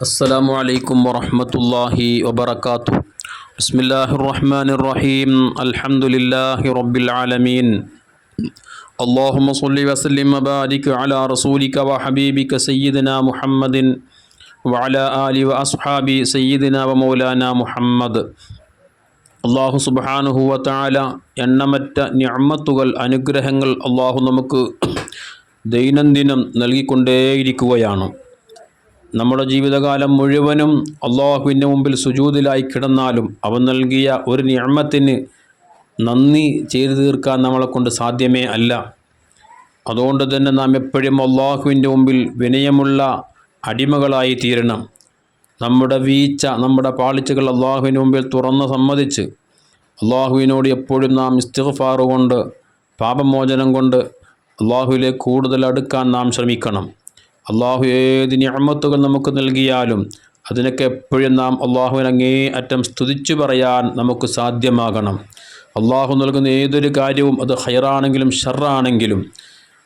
السلام عليكم ورحمة الله وبركاته بسم الله الرحمن الرحيم الحمد لله رب العالمين اللهم صل وسلم وبارك على رسولك وحبيبك سيدنا محمد وعلى آله وأصحاب سيدنا ومولانا محمد അള്ളാഹു സുബാനുഹുവ താല എണ്ണമറ്റ ഞമ്മത്തുകൾ അനുഗ്രഹങ്ങൾ അള്ളാഹു നമുക്ക് ദൈനംദിനം നൽകിക്കൊണ്ടേയിരിക്കുകയാണ് നമ്മുടെ ജീവിതകാലം മുഴുവനും അള്ളാഹുവിന്റെ മുമ്പിൽ സുജൂതിലായി കിടന്നാലും അവൻ നൽകിയ ഒരു ഞമ്മത്തിന് നന്ദി ചെയ്തു തീർക്കാൻ നമ്മളെ കൊണ്ട് സാധ്യമേ അല്ല. അതുകൊണ്ട് തന്നെ നാം എപ്പോഴും അള്ളാഹുവിന്റെ മുമ്പിൽ വിനയമുള്ള അടിമകളായി തീരണം. നമ്മുടെ വീഴ്ച നമ്മുടെ പാളിച്ചകൾ അള്ളാഹുവിന് മുമ്പിൽ തുറന്ന് സമ്മതിച്ച് അള്ളാഹുവിനോട് എപ്പോഴും നാം ഇസ്തിഫാറുകൊണ്ട് പാപമോചനം കൊണ്ട് അള്ളാഹുവിലേക്ക് കൂടുതൽ അടുക്കാൻ നാം ശ്രമിക്കണം. അള്ളാഹു ഏത് ഞമ്മത്തുകൾ നമുക്ക് നൽകിയാലും അതിനൊക്കെ എപ്പോഴും നാം അള്ളാഹുവിന് അങ്ങേ അറ്റം സ്തുതിച്ചു പറയാൻ നമുക്ക് സാധ്യമാകണം. അള്ളാഹു നൽകുന്ന ഏതൊരു കാര്യവും അത് ഹൈറാണെങ്കിലും ഷറാണെങ്കിലും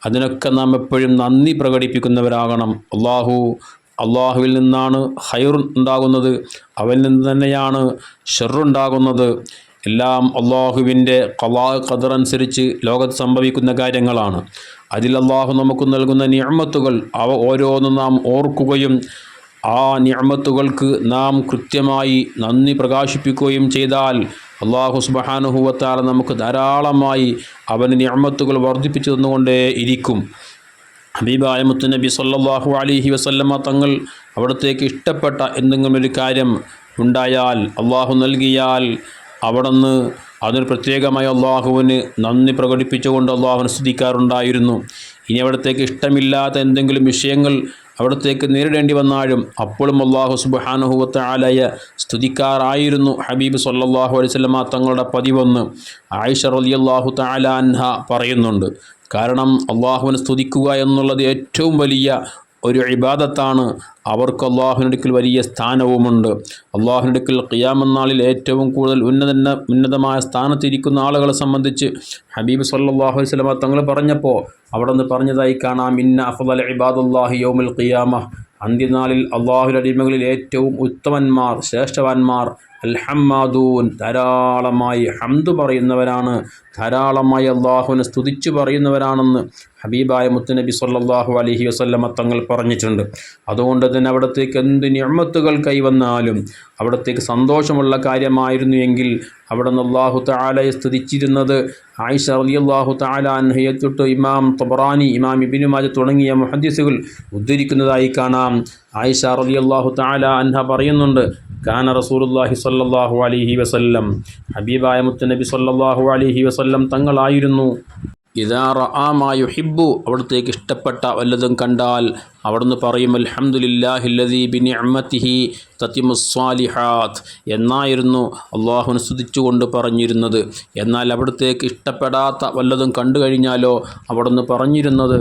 അതിനൊക്കെ നാം എപ്പോഴും നന്ദി പ്രകടിപ്പിക്കുന്നവരാകണം. അള്ളാഹു അള്ളാഹുവിൽ നിന്നാണ് ഹൈർ ഉണ്ടാകുന്നത് അവനിൽ നിന്ന് തന്നെയാണ് ഷെറുണ്ടാകുന്നത് എല്ലാം അള്ളാഹുവിന്റെ കലാ അനുസരിച്ച് ലോകത്ത് സംഭവിക്കുന്ന കാര്യങ്ങളാണ്. അതിൽ അള്ളാഹു നമുക്ക് നൽകുന്ന നിയമത്തുകൾ അവ ഓരോന്നും നാം ഓർക്കുകയും ആ നിയമത്തുകൾക്ക് നാം കൃത്യമായി നന്ദി പ്രകാശിപ്പിക്കുകയും ചെയ്താൽ അള്ളാഹു സുബഹാനുഹുവത്താല നമുക്ക് ധാരാളമായി അവന് നിയമത്തുകൾ വർദ്ധിപ്പിച്ചു തന്നുകൊണ്ടേ ഇരിക്കും. ഹബീബായ മുത്തുനബി സല്ലാഹു അലിഹി വസല്ലമ തങ്ങൾ അവിടത്തേക്ക് ഇഷ്ടപ്പെട്ട എന്തെങ്കിലും ഒരു കാര്യം ഉണ്ടായാൽ അള്ളാഹു നൽകിയാൽ അവിടുന്ന് അതിന് പ്രത്യേകമായി അള്ളാഹുവിന് നന്ദി പ്രകടിപ്പിച്ചുകൊണ്ട് അള്ളാഹുവിനെ സ്തുതിക്കാറുണ്ടായിരുന്നു. ഇനി അവിടത്തേക്ക് ഇഷ്ടമില്ലാത്ത എന്തെങ്കിലും വിഷയങ്ങൾ അവിടത്തേക്ക് നേരിടേണ്ടി വന്നാലും അപ്പോഴും അള്ളാഹു സുബാനുഹുവത്ത ആലയ സ്തുതിക്കാറായിരുന്നു ഹബീബ് സല്ലാഹു അലൈവല്ലമ തങ്ങളുടെ പതിവെന്ന്. ആയിഷ റലിയല്ലാഹു താലാൻഹ പറയുന്നുണ്ട്. കാരണം അള്ളാഹുവിനെ സ്തുതിക്കുക എന്നുള്ളത് ഏറ്റവും വലിയ ഒരു ഇബാദത്താണ്. അവർക്ക് അള്ളാഹുനടുക്കിൽ വലിയ സ്ഥാനവുമുണ്ട്. അള്ളാഹുനടുക്കിൽ ഖിയാമനാളിൽ ഏറ്റവും കൂടുതൽ ഉന്നത ഉന്നതമായ സ്ഥാനത്തിരിക്കുന്ന ആളുകളെ സംബന്ധിച്ച് ഹബീബ് സല്ലാഹു വസ്ലമ തങ്ങൾ പറഞ്ഞപ്പോൾ അവിടെ നിന്ന് പറഞ്ഞതായി കാണാം. ഇന്ന അഫദൽ ഇബാദുല്ലാഹി യോമുൽ ഖിയാമ. അന്ത്യനാളിൽ അള്ളാഹുൽ അടിമകളിൽ ഏറ്റവും ഉത്തമന്മാർ ശ്രേഷ്ഠവാന്മാർ അൽഹമ്മാദൂൻ ധാരാളമായി ഹംദ് പറയുന്നവരാണ്. ധാരാളമായി അള്ളാഹുവിനെ സ്തുതിച്ചു പറയുന്നവരാണെന്ന് ഹബീബായ മുത്തുനബി സല്ലാഹു അലഹി വസ്ല്ലമ തങ്ങൾ പറഞ്ഞിട്ടുണ്ട്. അതുകൊണ്ട് തന്നെ അവിടത്തേക്ക് എന്ത് ഞമ്മത്തുകൾ കൈവന്നാലും അവിടത്തേക്ക് സന്തോഷമുള്ള കാര്യമായിരുന്നു എങ്കിൽ അവിടെ നിന്ന് അള്ളാഹു താലയെ സ്തുതിച്ചിരുന്നത് ആയിഷ അലി അള്ളാഹു താല അൻഹയെ തൊട്ട് ഇമാം തബറാനി ഇമാം ഇബിനുമാജ് തുടങ്ങിയ മുഹദ്ദിസുകൾ ഉദ്ധരിക്കുന്നതായി കാണാം. ആയിഷ അള്ളാഹു താല അൻഹ പറയുന്നുണ്ട് കാന റസൂലുല്ലാഹി സല്ലാഹു അലിഹി വസല്ലം ഹബീബായ മുത്തനബി സല്ലാഹു അലിഹി വസല്ലം തങ്ങളായിരുന്നു. ഇതാ റആമാ യുഹിബ്ബു അവിടത്തേക്ക് ഇഷ്ടപ്പെട്ട വല്ലതും കണ്ടാൽ അവിടുന്ന് പറയും അൽഹമുല്ലാഹില്ലതി ബിനി അമ്മത്തിഹി തത്തിമുസ്വാലിഹാത്ത് എന്നായിരുന്നു അള്ളാഹുവിനെ സ്തുതിച്ചുകൊണ്ട് പറഞ്ഞിരുന്നത്. എന്നാൽ അവിടത്തേക്ക് ഇഷ്ടപ്പെടാത്ത വല്ലതും കണ്ടു കഴിഞ്ഞാലോ അവിടുന്ന് പറഞ്ഞിരുന്നത്?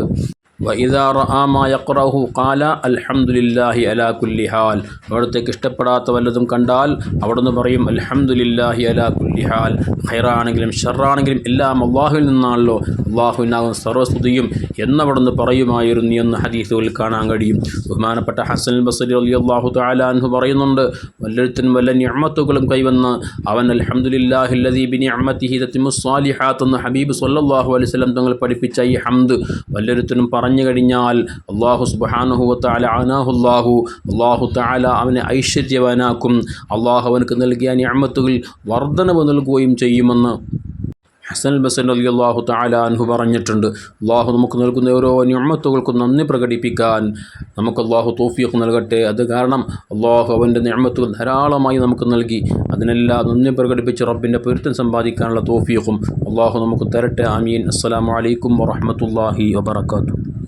യഖ്റഹു ഖാല അൽഹംദുലില്ലാഹി അലാ കുല്ലിഹാൽ അവിടത്തേക്ക് ഇഷ്ടപ്പെടാത്ത വല്ലതും കണ്ടാൽ അവിടുന്ന് പറയും അൽഹംദുലില്ലാഹി അലാ കുല്ലി ഹാൽ. ഖൈറാണെങ്കിലും ഷെറാണെങ്കിലും എല്ലാം അള്ളാഹുവിൽ നിന്നാണല്ലോ. അള്ളാഹുവിനാകുന്ന സർവസ്തുതിയും എന്നവിടുന്ന് പറയുമായിരുന്നു എന്ന് ഹദീസുകളിൽ കാണാൻ കഴിയും. ബഹുമാനപ്പെട്ട ഹസൻ ബസരി അലി അള്ളാഹു താലാൻഹു പറയുന്നുണ്ട് വല്ലൊരുത്തനും വല്ല ഞമ്മത്തുകളും കൈവന്ന് അവൻ അൽഹംദുലില്ലാഹില്ലദീ ബിനി അമ്മത്തിഹി തത്തിമുസ്വാലിഹാത്ത് എന്ന് ഹബീബ് സല്ലാഹു അലൈഹി വസല്ലം തങ്ങൾ പഠിപ്പിച്ച ഈ ഹംദ് വല്ലൊരുത്തിനും പറഞ്ഞു കഴിഞ്ഞാൽ അള്ളാഹു സുബാനുഹു താല അനാഹുല്ലാഹു. അള്ളാഹു താല അവനെ ഐശ്വര്യവാനാക്കും. അള്ളാഹു അവനക്ക് നൽകിയ ഞാമത്തുകൾ വർധനവ് നൽകുകയും ചെയ്യുമെന്ന് ഹസൻ ബസൻ അലി അള്ളാഹു താല അൻഹു പറഞ്ഞിട്ടുണ്ട്. അള്ളാഹു നമുക്ക് നൽകുന്ന ഓരോ ഞമ്മത്തുകൾക്കും നന്ദി പ്രകടിപ്പിക്കാൻ നമുക്ക് അള്ളാഹു തോഫിയൊക്കെ നൽകട്ടെ. അത് കാരണം അള്ളാഹു അവന്റെ ഞമ്മത്തുകൾ ധാരാളമായി നമുക്ക് നൽകി. അതിനെല്ലാം നന്ദി പ്രകടിപ്പിച്ച് റബ്ബിന്റെ പൊരുത്തം സമ്പാദിക്കാനുള്ള തോഫിയൊക്കും അള്ളാഹു നമുക്ക് തരട്ടെ. ആമീൻ. അസ്സലാമു അലൈക്കും വറഹമത്തല്ലാഹി വബർക്കാത്തു